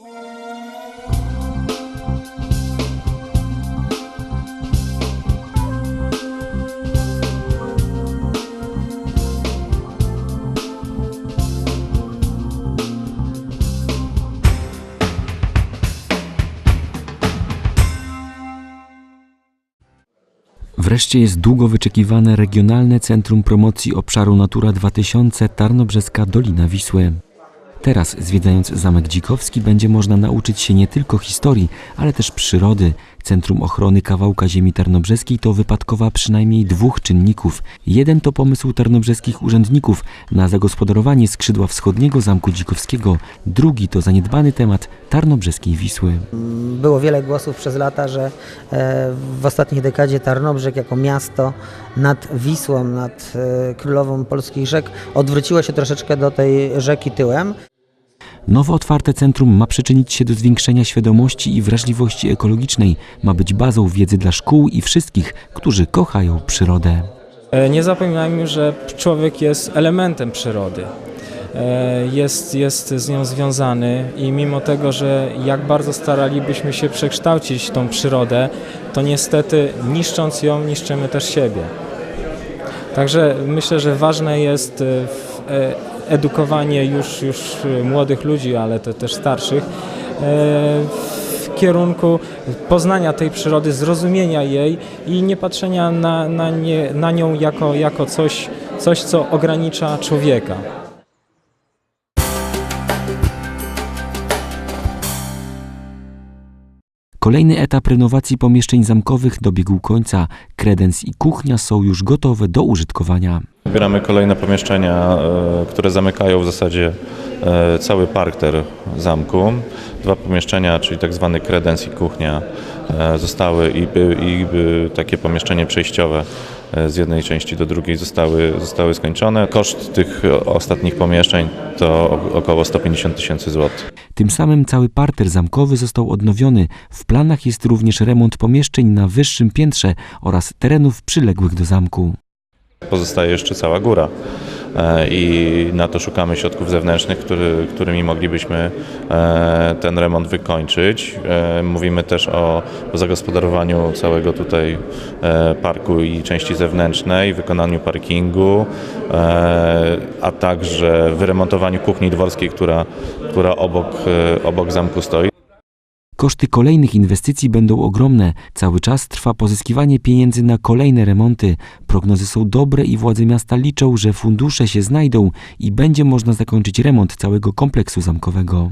Yeah. Wreszcie jest długo wyczekiwane Regionalne Centrum Promocji Obszaru Natura 2000 Tarnobrzeska Dolina Wisły. Teraz, zwiedzając Zamek Dzikowski, będzie można nauczyć się nie tylko historii, ale też przyrody. Centrum Ochrony Kawałka Ziemi Tarnobrzeskiej to wypadkowa przynajmniej dwóch czynników. Jeden to pomysł tarnobrzeskich urzędników na zagospodarowanie skrzydła wschodniego Zamku Dzikowskiego. Drugi to zaniedbany temat Tarnobrzeskiej Wisły. Było wiele głosów przez lata, że e, w ostatniej dekadzie Tarnobrzeg jako miasto nad Wisłą, nad e, królową polskich rzek odwróciło się troszeczkę do tej rzeki tyłem. Nowo otwarte centrum ma przyczynić się do zwiększenia świadomości i wrażliwości ekologicznej, ma być bazą wiedzy dla szkół i wszystkich, którzy kochają przyrodę. E, Nie zapominajmy, że człowiek jest elementem przyrody. E, Jest, jest z nią związany i mimo tego, że jak bardzo staralibyśmy się przekształcić tą przyrodę, to niestety niszcząc ją, niszczymy też siebie. Także myślę, że ważne jest e, edukowanie już, już e, młodych ludzi, ale też starszych, e, w kierunku poznania tej przyrody, zrozumienia jej i nie patrzenia na, na, nie, na nią jako, jako coś, coś, co ogranicza człowieka. Kolejny etap renowacji pomieszczeń zamkowych dobiegł końca. Kredens i kuchnia są już gotowe do użytkowania. Zbieramy kolejne pomieszczenia, e, które zamykają w zasadzie e, cały parter zamku. Dwa pomieszczenia, czyli tak zwany kredens i kuchnia e, zostały i, i takie pomieszczenie przejściowe z jednej części do drugiej zostały, zostały skończone. Koszt tych ostatnich pomieszczeń to około 150 tysięcy złotych. Tym samym cały parter zamkowy został odnowiony. W planach jest również remont pomieszczeń na wyższym piętrze oraz terenów przyległych do zamku. Pozostaje jeszcze cała góra e, i na to szukamy środków zewnętrznych, który, którymi moglibyśmy e, ten remont wykończyć. E, Mówimy też o, zagospodarowaniu całego tutaj parku i części zewnętrznej, wykonaniu parkingu, a także wyremontowaniu kuchni dworskiej, która, która obok, obok zamku stoi. Koszty kolejnych inwestycji będą ogromne. Cały czas trwa pozyskiwanie pieniędzy na kolejne remonty. Prognozy są dobre i władze miasta liczą, że fundusze się znajdą i będzie można zakończyć remont całego kompleksu zamkowego.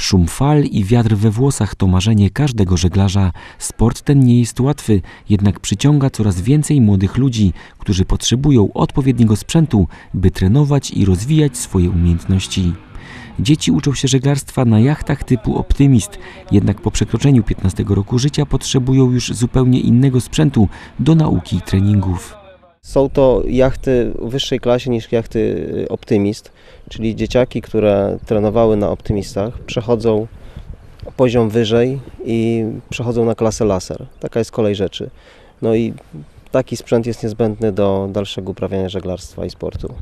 Szum fal i wiatr we włosach to marzenie każdego żeglarza. Sport ten nie jest łatwy, jednak przyciąga coraz więcej młodych ludzi, którzy potrzebują odpowiedniego sprzętu, by trenować i rozwijać swoje umiejętności. Dzieci uczą się żeglarstwa na jachtach typu Optymist, jednak po przekroczeniu 15 roku życia potrzebują już zupełnie innego sprzętu do nauki i treningów. Są to jachty wyższej klasie niż jachty y, Optymist, czyli dzieciaki, które trenowały na Optymistach, przechodzą poziom wyżej i przechodzą na klasę laser. Taka jest kolej rzeczy. No i taki sprzęt jest niezbędny do dalszego uprawiania żeglarstwa i sportu.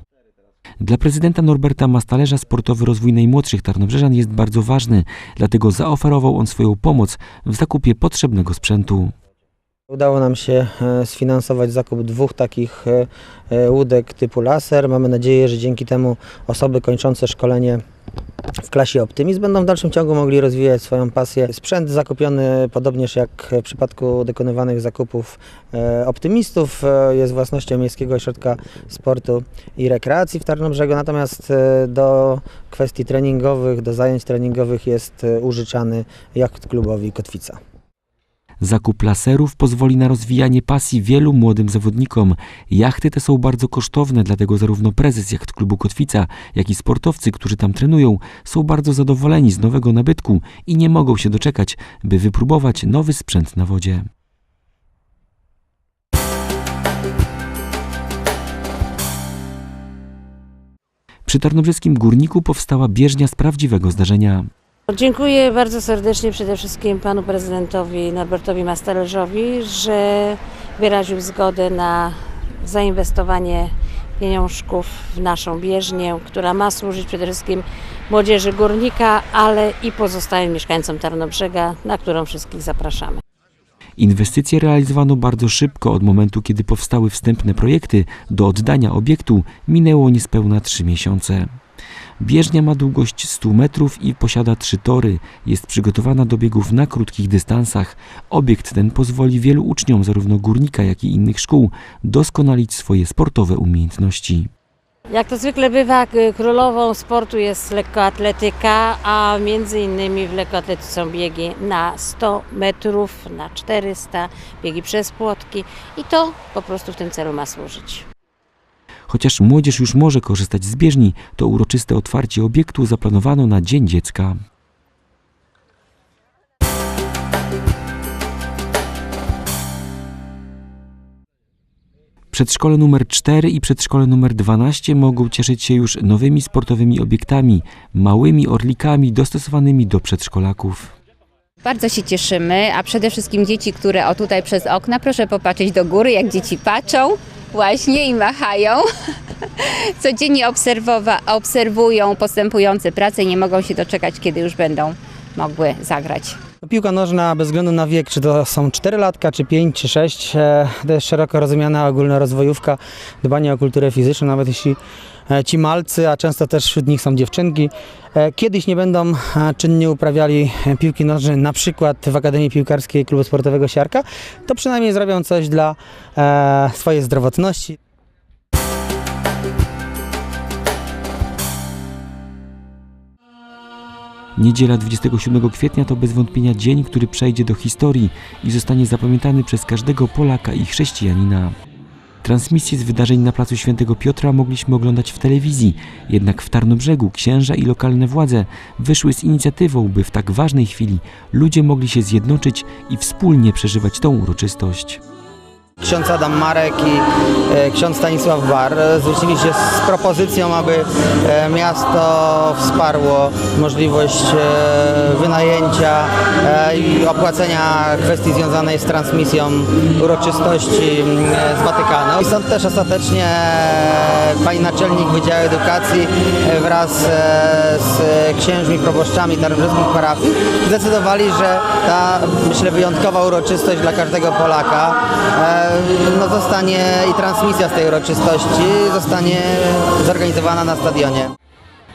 Dla prezydenta Norberta Mastalerza sportowy rozwój najmłodszych Tarnobrzeżan jest bardzo ważny, dlatego zaoferował on swoją pomoc w zakupie potrzebnego sprzętu. Udało nam się e, sfinansować zakup dwóch takich e, e, łódek typu laser. Mamy nadzieję, że dzięki temu osoby kończące szkolenie w klasie Optymizm będą w dalszym ciągu mogli rozwijać swoją pasję. Sprzęt zakupiony, podobnież jak w przypadku dokonywanych zakupów optymistów, jest własnością Miejskiego Ośrodka Sportu i Rekreacji w Tarnobrzegu, natomiast do kwestii treningowych, do zajęć treningowych jest użyczany jacht klubowi Kotwica. Zakup laserów pozwoli na rozwijanie pasji wielu młodym zawodnikom. Jachty te są bardzo kosztowne, dlatego zarówno prezes jacht klubu Kotwica, jak i sportowcy, którzy tam trenują, są bardzo zadowoleni z nowego nabytku i nie mogą się doczekać, by wypróbować nowy sprzęt na wodzie. Przy tarnobrzeskim górniku powstała bieżnia z prawdziwego zdarzenia. Dziękuję bardzo serdecznie przede wszystkim panu prezydentowi Norbertowi Masterlerzowi, że wyraził zgodę na zainwestowanie pieniążków w naszą bieżnię, która ma służyć przede wszystkim młodzieży górnika, ale i pozostałym mieszkańcom Tarnobrzega, na którą wszystkich zapraszamy. Inwestycje realizowano bardzo szybko od momentu, kiedy powstały wstępne projekty. Do oddania obiektu minęło niespełna 3 miesiące. Bieżnia ma długość 100 metrów i posiada trzy tory. Jest przygotowana do biegów na krótkich dystansach. Obiekt ten pozwoli wielu uczniom zarówno górnika, jak i innych szkół doskonalić swoje sportowe umiejętności. Jak to zwykle bywa, królową sportu jest lekkoatletyka, a między innymi w lekkoatletyce są biegi na 100 metrów, na 400, biegi przez płotki i to po prostu w tym celu ma służyć. Chociaż młodzież już może korzystać z bieżni, to uroczyste otwarcie obiektu zaplanowano na Dzień Dziecka. Przedszkole numer 4 i przedszkole numer 12 mogą cieszyć się już nowymi sportowymi obiektami, małymi orlikami dostosowanymi do przedszkolaków. Bardzo się cieszymy, a przede wszystkim dzieci, które o tutaj przez okna, proszę popatrzeć do góry, jak dzieci patrzą właśnie i machają. Codziennie obserwują postępujące prace i nie mogą się doczekać, kiedy już będą mogły zagrać. Piłka nożna bez względu na wiek, czy to są 4 latka, czy 5, czy 6, e, to jest szeroko rozumiana ogólnorozwojówka, dbanie o kulturę fizyczną, nawet jeśli ci malcy, a często też wśród nich są dziewczynki, e, kiedyś nie będą e, czynnie uprawiali e, piłki nożnej, na przykład w Akademii Piłkarskiej Klubu Sportowego Siarka, to przynajmniej zrobią coś dla e, swojej zdrowotności. Niedziela 27 kwietnia to bez wątpienia dzień, który przejdzie do historii i zostanie zapamiętany przez każdego Polaka i chrześcijanina. Transmisję z wydarzeń na placu Świętego Piotra mogliśmy oglądać w telewizji, jednak w Tarnobrzegu księża i lokalne władze wyszły z inicjatywą, by w tak ważnej chwili ludzie mogli się zjednoczyć i wspólnie przeżywać tą uroczystość. Ksiądz Adam Marek i e, ksiądz Stanisław Bar e, zwrócili się z propozycją, aby e, miasto wsparło możliwość wynajęcia i opłacenia kwestii związanej z transmisją uroczystości z Watykanu. I stąd też ostatecznie pani naczelnik Wydziału Edukacji wraz z księżmi, proboszczami tarnobrzyskich parafii zdecydowali, że ta myślę wyjątkowa uroczystość dla każdego Polaka no, zostanie i transmisja z tej uroczystości zostanie zorganizowana na stadionie.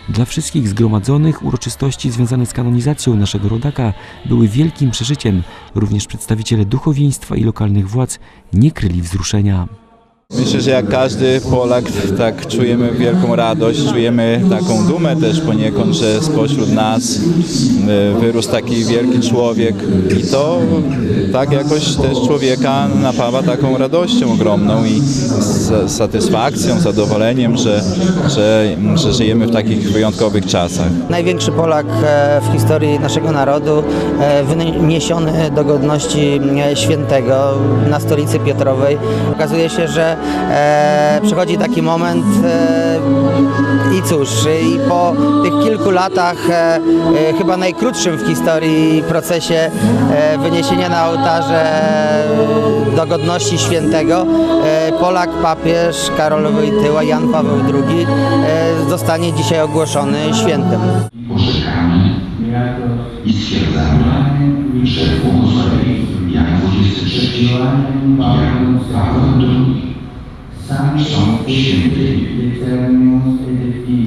Dla wszystkich zgromadzonych uroczystości związane z kanonizacją naszego rodaka były wielkim przeżyciem. Również przedstawiciele duchowieństwa i lokalnych władz nie kryli wzruszenia. Myślę, że jak każdy Polak tak czujemy wielką radość, czujemy taką dumę też poniekąd, że spośród nas e, wyrósł taki wielki człowiek i to tak jakoś też człowieka napawa taką radością ogromną i satysfakcją, zadowoleniem, że, że, że żyjemy w takich wyjątkowych czasach. Największy Polak e, w historii naszego narodu, e, wyniesiony do godności świętego na stolicy Piotrowej. Okazuje się, że e, przychodzi taki moment e, i cóż, i po tych kilku latach, e, e, chyba najkrótszym w historii procesie e, wyniesienia na ołtarze do godności świętego, e, Polak, papież Karol Wojtyła, Jan Paweł II zostanie dzisiaj ogłoszony świętym. i stwierdzamy, że błogosławieni jak 23 jak Paweł II są świętymi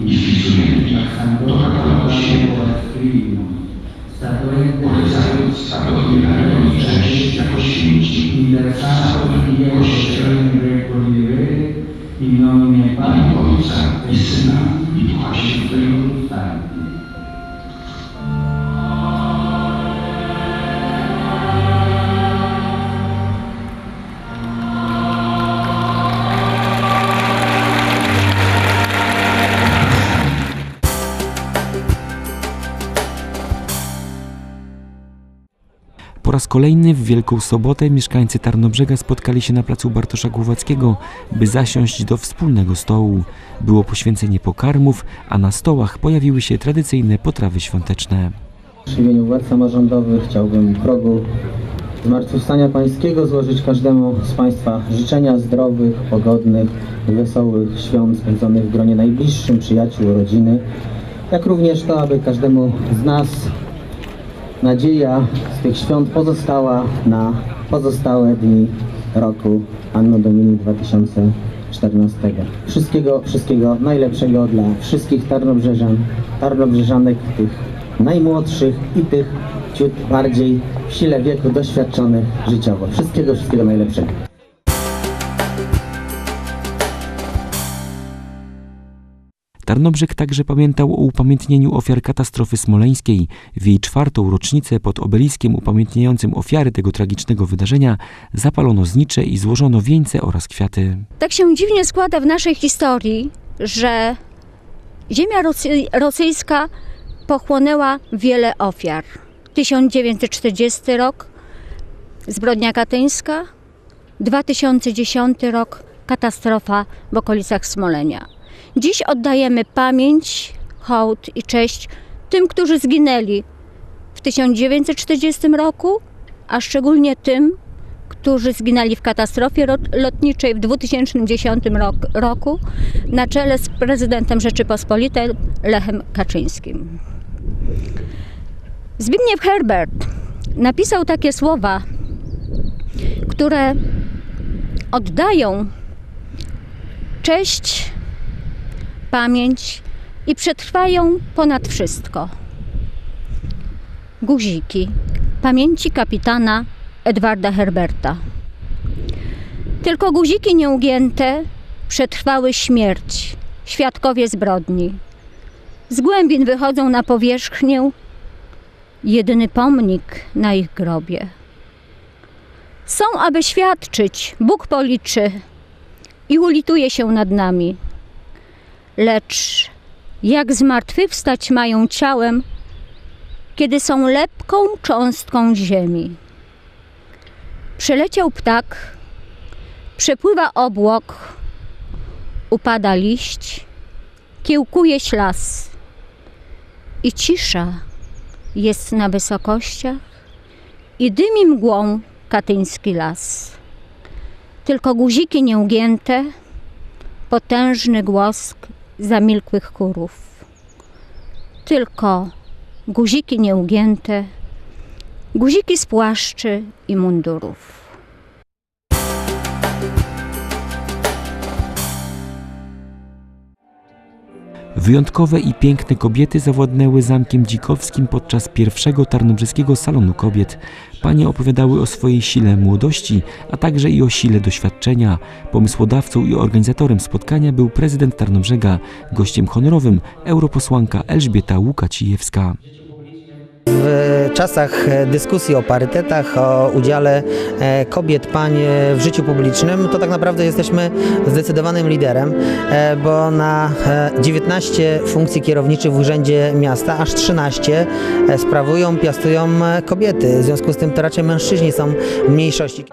i wpisujemy ich do katalogu świętych, polecając, odbierali oni cześć jako święci w całym Kościele. Imię Ojca i Syna i Ducha Świętego. Po raz kolejny w Wielką Sobotę mieszkańcy Tarnobrzega spotkali się na placu Bartosza Głowackiego, by zasiąść do wspólnego stołu. Było poświęcenie pokarmów, a na stołach pojawiły się tradycyjne potrawy świąteczne. W imieniu władz samorządowych chciałbym w progu Zmartwychwstania Pańskiego złożyć każdemu z Państwa życzenia zdrowych, pogodnych, wesołych świąt spędzonych w gronie najbliższym, przyjaciół, rodziny, jak również to, aby każdemu z nas nadzieja z tych świąt pozostała na pozostałe dni roku Anno Domini 2014. Wszystkiego, wszystkiego najlepszego dla wszystkich Tarnobrzeżan, Tarnobrzeżanek, tych najmłodszych i tych ciut bardziej w sile wieku doświadczonych życiowo. Wszystkiego, wszystkiego najlepszego. Tarnobrzeg także pamiętał o upamiętnieniu ofiar katastrofy smoleńskiej. W jej czwartą rocznicę pod obeliskiem upamiętniającym ofiary tego tragicznego wydarzenia zapalono znicze i złożono wieńce oraz kwiaty. Tak się dziwnie składa w naszej historii, że ziemia rosyjska pochłonęła wiele ofiar. 1940 rok, zbrodnia katyńska, 2010 rok, katastrofa w okolicach Smolenia. Dziś oddajemy pamięć, hołd i cześć tym, którzy zginęli w 1940 roku, a szczególnie tym, którzy zginęli w katastrofie ro- lotniczej w 2010 rok, roku na czele z prezydentem Rzeczypospolitej Lechem Kaczyńskim. Zbigniew Herbert napisał takie słowa, które oddają cześć, pamięć i przetrwają ponad wszystko. Guziki pamięci kapitana Edwarda Herberta. Tylko guziki nieugięte przetrwały śmierć, świadkowie zbrodni. Z głębin wychodzą na powierzchnię jedyny pomnik na ich grobie. Są, aby świadczyć, Bóg policzy i ulituje się nad nami. Lecz jak zmartwychwstać mają ciałem, kiedy są lepką cząstką ziemi. Przeleciał ptak, przepływa obłok, upada liść, kiełkuje ślas i cisza jest na wysokościach i dymi mgłą katyński las. Tylko guziki nieugięte, potężny głos zamilkłych chórów. Tylko guziki nieugięte, guziki z płaszczy i mundurów. Wyjątkowe i piękne kobiety zawładnęły Zamkiem Dzikowskim podczas pierwszego Tarnobrzeskiego Salonu Kobiet. Panie opowiadały o swojej sile młodości, a także i o sile doświadczenia. Pomysłodawcą i organizatorem spotkania był prezydent Tarnobrzega. Gościem honorowym europosłanka Elżbieta Łukacijewska. W czasach e, dyskusji o parytetach, o udziale e, kobiet, pań e, w życiu publicznym, to tak naprawdę jesteśmy zdecydowanym liderem, bo na e, 19 funkcji kierowniczych w Urzędzie Miasta aż 13 e, sprawują, piastują kobiety. W związku z tym to raczej mężczyźni są w mniejszości.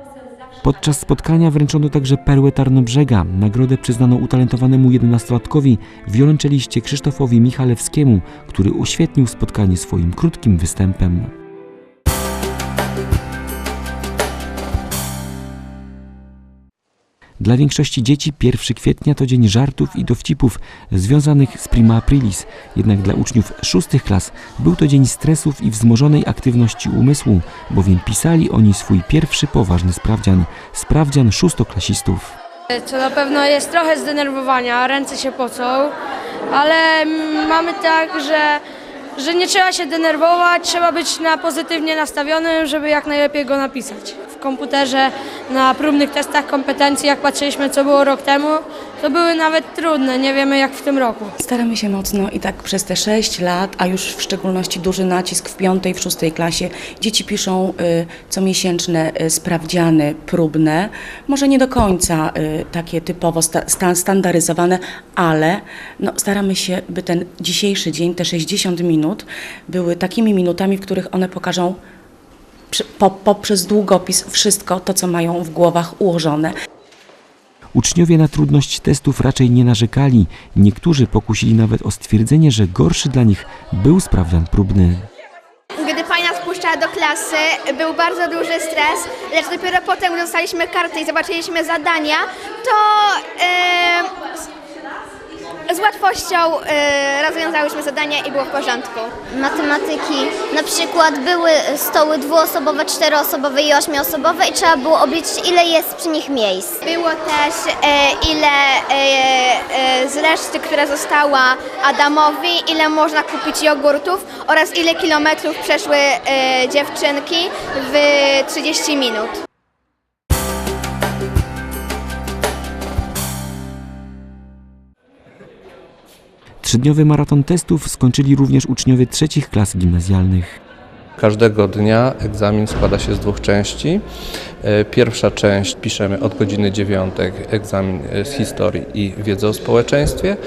Podczas spotkania wręczono także perłę Tarnobrzega. Nagrodę przyznano utalentowanemu 11-latkowi, wiolonczeliście Krzysztofowi Michalewskiemu, który uświetnił spotkanie swoim krótkim występem. Dla większości dzieci 1 kwietnia to dzień żartów i dowcipów związanych z prima aprilis, jednak dla uczniów szóstych klas był to dzień stresów i wzmożonej aktywności umysłu, bowiem pisali oni swój pierwszy poważny sprawdzian, sprawdzian szóstoklasistów. Co na pewno jest trochę zdenerwowania, ręce się pocą, ale mamy tak, że, że nie trzeba się denerwować, trzeba być na pozytywnie nastawionym, żeby jak najlepiej go napisać. W komputerze na próbnych testach kompetencji, jak patrzyliśmy co było rok temu, to były nawet trudne, nie wiemy jak w tym roku. Staramy się mocno i tak przez te 6 lat, a już w szczególności duży nacisk w piątej, w szóstej klasie, dzieci piszą y, comiesięczne y, sprawdziany próbne, może nie do końca y, takie typowo sta, sta, standaryzowane, ale no, staramy się, by ten dzisiejszy dzień, te 60 minut, były takimi minutami, w których one pokażą poprzez długopis wszystko to, co mają w głowach ułożone. Uczniowie na trudność testów raczej nie narzekali. Niektórzy pokusili nawet o stwierdzenie, że gorszy dla nich był sprawdzian próbny. wstępna do klasy, był bardzo duży stres, lecz dopiero potem, gdy dostaliśmy kartę i zobaczyliśmy zadania, to e, z- łatwością e, rozwiązałyśmy zadania i było w porządku. matematyki. Na przykład były stoły dwuosobowe, czteroosobowe i ośmioosobowe i trzeba było obliczyć ile jest przy nich miejsc. Było też e, ile e, e, z reszty, która została Adamowi, ile można kupić jogurtów oraz ile kilometrów przeszły e, dziewczynki w 30 minut. Trzydniowy maraton testów skończyli również uczniowie trzecich klas gimnazjalnych. Każdego dnia egzamin składa się z dwóch części. E, Pierwsza część piszemy od godziny 9, egzamin e, z historii i wiedzy o społeczeństwie.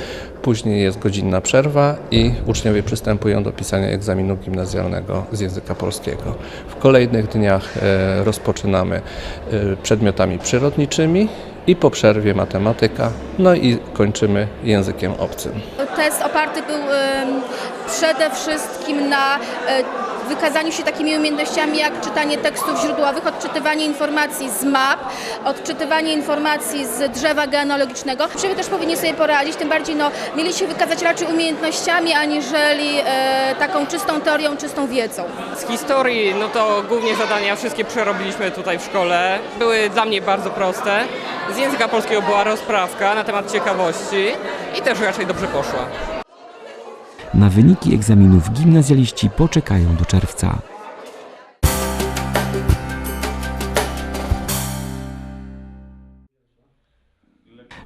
Później jest godzinna przerwa i uczniowie przystępują do pisania egzaminu gimnazjalnego z języka polskiego. W kolejnych dniach e, rozpoczynamy przedmiotami przyrodniczymi i po przerwie matematyka, no i kończymy językiem obcym. Test oparty był przede wszystkim na e, wykazaniu się takimi umiejętnościami jak czytanie tekstów źródłowych, odczytywanie informacji z map, odczytywanie informacji z drzewa genealogicznego. Uczniowie też powinni sobie poradzić, tym bardziej no, mieli się wykazać raczej umiejętnościami, aniżeli e, taką czystą teorią, czystą wiedzą. Z historii, no to głównie zadania wszystkie przerobiliśmy tutaj w szkole. Były dla mnie bardzo proste. Z języka polskiego była rozprawka na temat ciekawości i też raczej dobrze poszła. Na wyniki egzaminów gimnazjaliści poczekają do czerwca.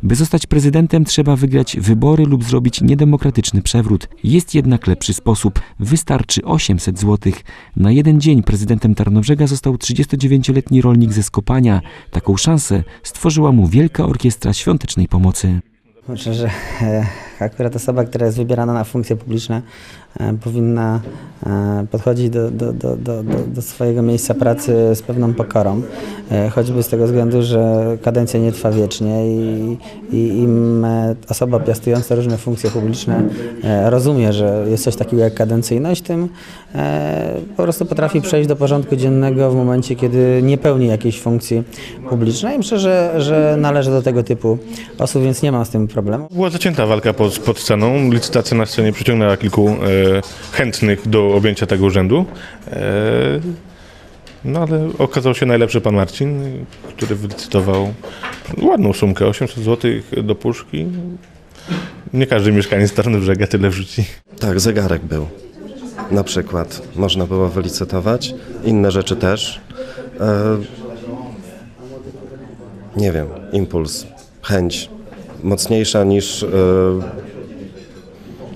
By zostać prezydentem, trzeba wygrać wybory lub zrobić niedemokratyczny przewrót. Jest jednak lepszy sposób. Wystarczy 800 zł. Na jeden dzień prezydentem Tarnobrzega został 39-letni rolnik ze Skopania. Taką szansę stworzyła mu Wielka Orkiestra Świątecznej Pomocy. Myślę, że e, akurat osoba, która jest wybierana na funkcje publiczne, powinna e, podchodzić do, do, do, do, do- swojego miejsca pracy z pewną pokorą, e, choćby z tego względu, że kadencja nie trwa wiecznie i, i im e, osoba piastująca różne funkcje publiczne e, rozumie, że jest coś takiego jak kadencyjność, tym e, po prostu potrafi przejść do porządku dziennego w momencie, kiedy nie pełni jakiejś funkcji publicznej. Myślę, że, że należy do tego typu osób, więc nie mam z tym problemu. Była zacięta walka pod, pod sceną. Licytacja na scenie przyciągnęła kilku e, chętnych do objęcia tego urzędu. E, no ale okazał się najlepszy pan Marcin, który wylicytował ładną sumkę, 800 zł do puszki. Nie każdy mieszkaniec Tarnobrzega tyle wrzuci. Tak, zegarek był. Na przykład można było wylicytować, inne rzeczy też. E, nie wiem, impuls, chęć mocniejsza niż e,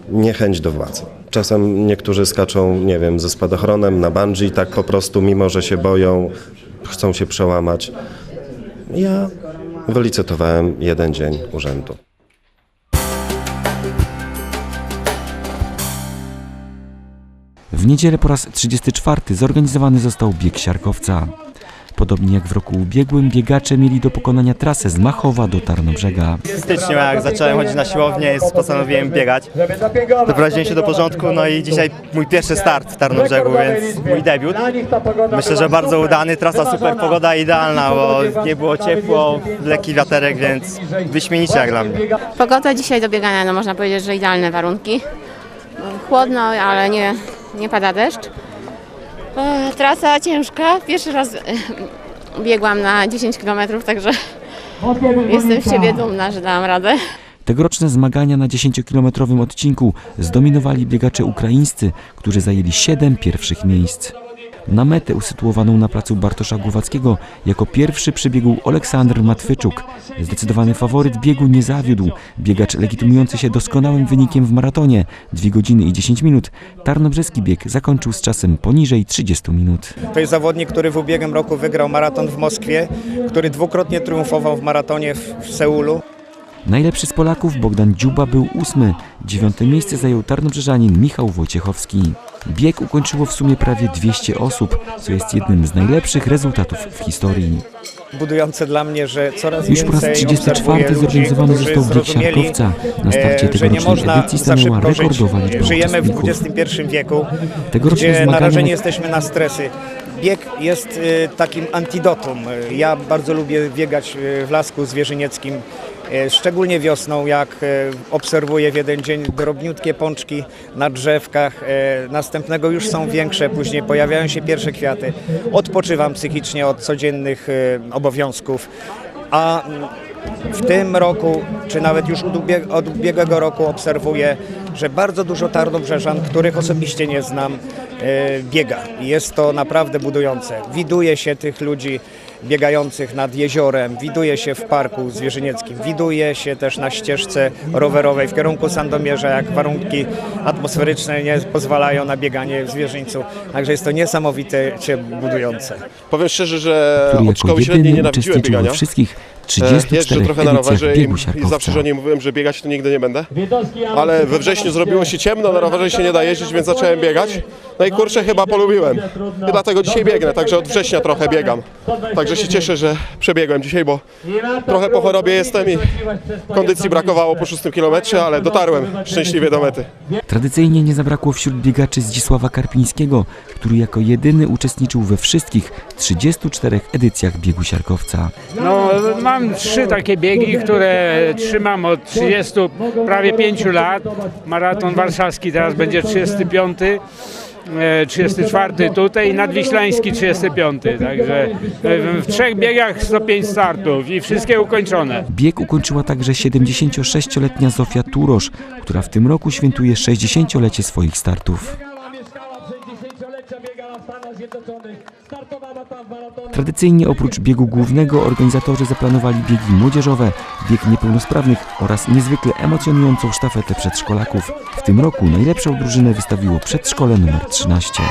niechęć do władzy. Czasem niektórzy skaczą, nie wiem, ze spadochronem na bungee, tak po prostu, mimo że się boją, chcą się przełamać. Ja wylicytowałem jeden dzień urzędu. W niedzielę po raz 34 zorganizowany został bieg siarkowca. Podobnie jak w roku ubiegłym, biegacze mieli do pokonania trasę z Machowa do Tarnobrzega. W styczniu, jak zacząłem chodzić na siłownię, postanowiłem biegać. Doprowadziłem się do porządku, no i dzisiaj mój pierwszy start w Tarnobrzegu, więc mój debiut. Myślę, że bardzo udany, trasa super, pogoda idealna, bo nie było ciepło, lekki wiaterek, więc wyśmienicie jak dla mnie. Pogoda dzisiaj do biegania, no można powiedzieć, że idealne warunki. Chłodno, ale nie, nie pada deszcz. Trasa ciężka. Pierwszy raz e, biegłam na 10 km, także jestem z siebie dumna, że dałam radę. Tegoroczne zmagania na 10-kilometrowym odcinku zdominowali biegacze ukraińscy, którzy zajęli 7 pierwszych miejsc. Na metę usytuowaną na placu Bartosza Głowackiego jako pierwszy przybiegł Oleksandr Matwyczuk. Zdecydowany faworyt biegu nie zawiódł. Biegacz legitymujący się doskonałym wynikiem w maratonie 2 godziny i 10 minut. Tarnobrzeski bieg zakończył z czasem poniżej 30 minut. To jest zawodnik, który w ubiegłym roku wygrał maraton w Moskwie, który dwukrotnie triumfował w maratonie w, w Seulu. Najlepszy z Polaków Bogdan Dziuba był ósmy. Dziewiąte miejsce zajął tarnobrzeżanin Michał Wojciechowski. Bieg ukończyło w sumie prawie 200 osób, co jest jednym z najlepszych rezultatów w historii. budujące dla mnie, że coraz Już po raz więcej 34 obserwuję ludzi, zorganizowany został bieg siarkowca. Na starcie e, nie tegorocznej edycji stanęła rekordowa liczba Żyjemy w. XXI wieku, Tegoroczne gdzie narażeni na- jesteśmy na stresy. Bieg jest e, takim antidotum. Ja bardzo lubię biegać e, w lasku zwierzynieckim, szczególnie wiosną, jak e, obserwuję w jeden dzień drobniutkie pączki na drzewkach, e, następnego już są większe, później pojawiają się pierwsze kwiaty. Odpoczywam psychicznie od codziennych e, obowiązków, a w tym roku, czy nawet już od ubieg- od ubiegłego roku obserwuję, że bardzo dużo tarnobrzeżan, których osobiście nie znam, e, biega. Jest to naprawdę budujące. Widuje się tych ludzi biegających nad jeziorem, widuje się w parku zwierzynieckim, widuje się też na ścieżce rowerowej w kierunku Sandomierza, jak warunki atmosferyczne nie pozwalają na bieganie w zwierzyńcu. Także jest to niesamowicie budujące. Powiem szczerze, że od szkoły średniej nienawidziłem biegania. wszystkich 34 Jeżdżę trochę na rowerze i, i zawsze żonie mówiłem, że biegać to nigdy nie będę. Ale we wrześniu zrobiło się ciemno, na rowerze się nie da jeździć, więc zacząłem biegać. No i kurczę, chyba polubiłem. I dlatego dzisiaj biegnę, także od września trochę biegam. Także się cieszę, że przebiegłem dzisiaj, bo trochę po chorobie jestem i kondycji brakowało po szóstym kilometrze, ale dotarłem szczęśliwie do mety. Tradycyjnie nie zabrakło wśród biegaczy Zdzisława Karpińskiego, który jako jedyny uczestniczył we wszystkich 34 edycjach biegu siarkowca. No, mam trzy takie biegi, które trzymam od 30, prawie 5 lat. Maraton warszawski teraz będzie 35. e, 34 tutaj i nadwiślański 35, także e, w trzech biegach 105 startów i wszystkie ukończone. Bieg ukończyła także 76-letnia Zofia Turosz, która w tym roku świętuje 60-lecie swoich startów. Tradycyjnie oprócz biegu głównego organizatorzy zaplanowali biegi młodzieżowe, bieg niepełnosprawnych oraz niezwykle emocjonującą sztafetę przedszkolaków. W tym roku najlepszą drużynę wystawiło przedszkole numer 13.